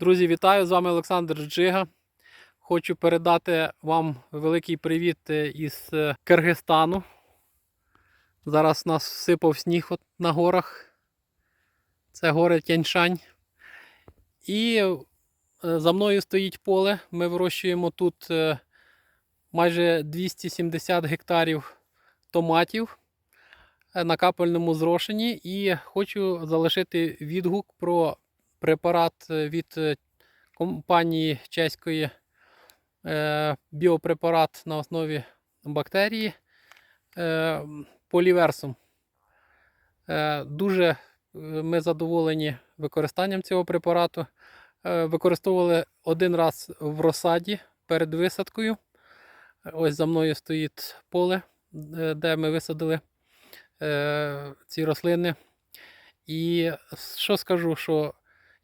Друзі, вітаю! З вами Олександр Джига. Хочу передати вам великий привіт е, із е, Киргизстану. Зараз нас всипав сніг на горах. Це гори Тяньшань. І е, за мною стоїть поле. Ми вирощуємо тут майже 270 гектарів томатів на капельному зрошенні. І хочу залишити відгук про препарат е, від е, компанії чеської е, біопрепарат на основі бактерії поліверсум. Дуже ми задоволені використанням цього препарату. Використовували один раз в розсаді перед висадкою. Ось за мною стоїть поле, де ми висадили ці рослини. І що скажу, що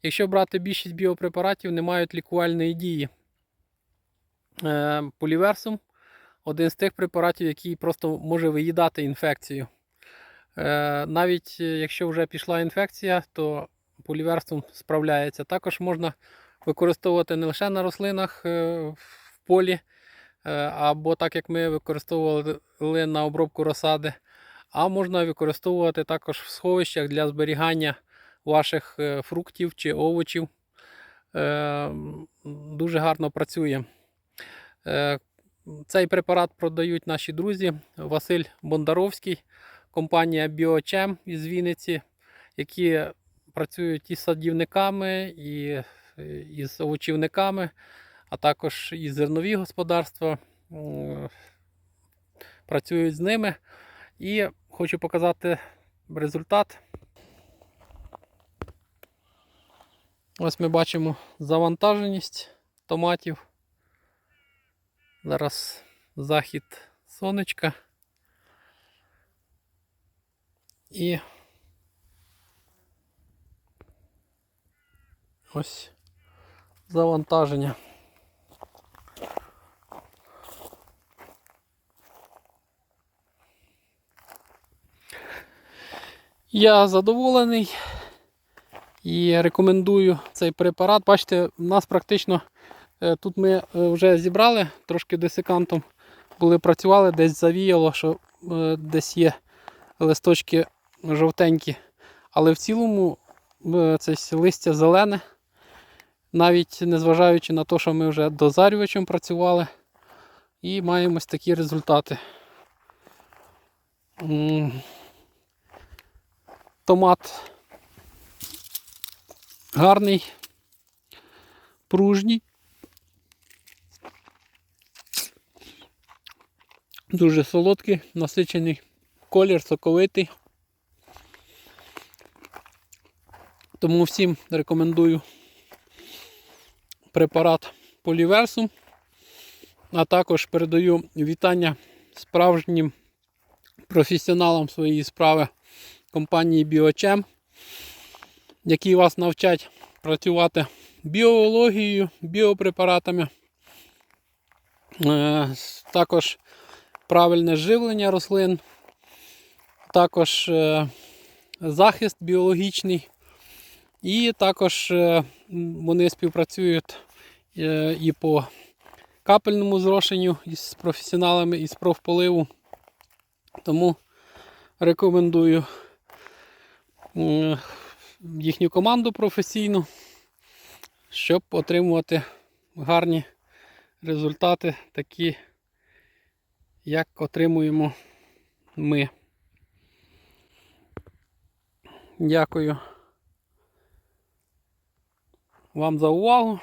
Якщо брати більшість біопрепаратів, не мають лікувальної дії. Е, Поліверсум один з тих препаратів, який просто може виїдати інфекцію. Е, Навіть е, якщо вже пішла інфекція, то поліверсум справляється. Також можна використовувати не лише на рослинах в полі, або так як ми використовували на обробку розсади, а можна використовувати також в сховищах для зберігання ваших е, фруктів чи овочів. Е, Дуже гарно працює. Е, Цей препарат продають наші друзі Василь Бондаровський, компанія Біочем із Вінниці, які працюють із садівниками, і із овочівниками, а також і зернові господарства. Працюють з ними. І хочу показати результат. Ось ми бачимо завантаженість томатів. Зараз захід сонечка. І ось завантаження. Я задоволений і рекомендую цей препарат. Бачите, у нас практично е, тут ми е, вже зібрали трошки десикантом, були працювали, десь завіяло, що е, десь є листочки жовтенькі. Але в цілому це листя зелене, навіть незважаючи на те, що ми вже дозарювачем працювали, і маємо ось такі результати. Томат гарний, пружній. Дуже солодкий, насичений колір, соковитий. Тому всім рекомендую препарат Поліверсум. А також передаю вітання справжнім професіоналам своєї справи компанії Біочем які вас навчать працювати біологією, біопрепаратами. Е, Також правильне живлення рослин, також е, захист біологічний. І також е, вони співпрацюють і по капельному зрошенню із професіоналами із профполиву. Тому рекомендую їхню команду професійну, щоб отримувати гарні результати, такі, як отримуємо ми. Дякую вам за увагу.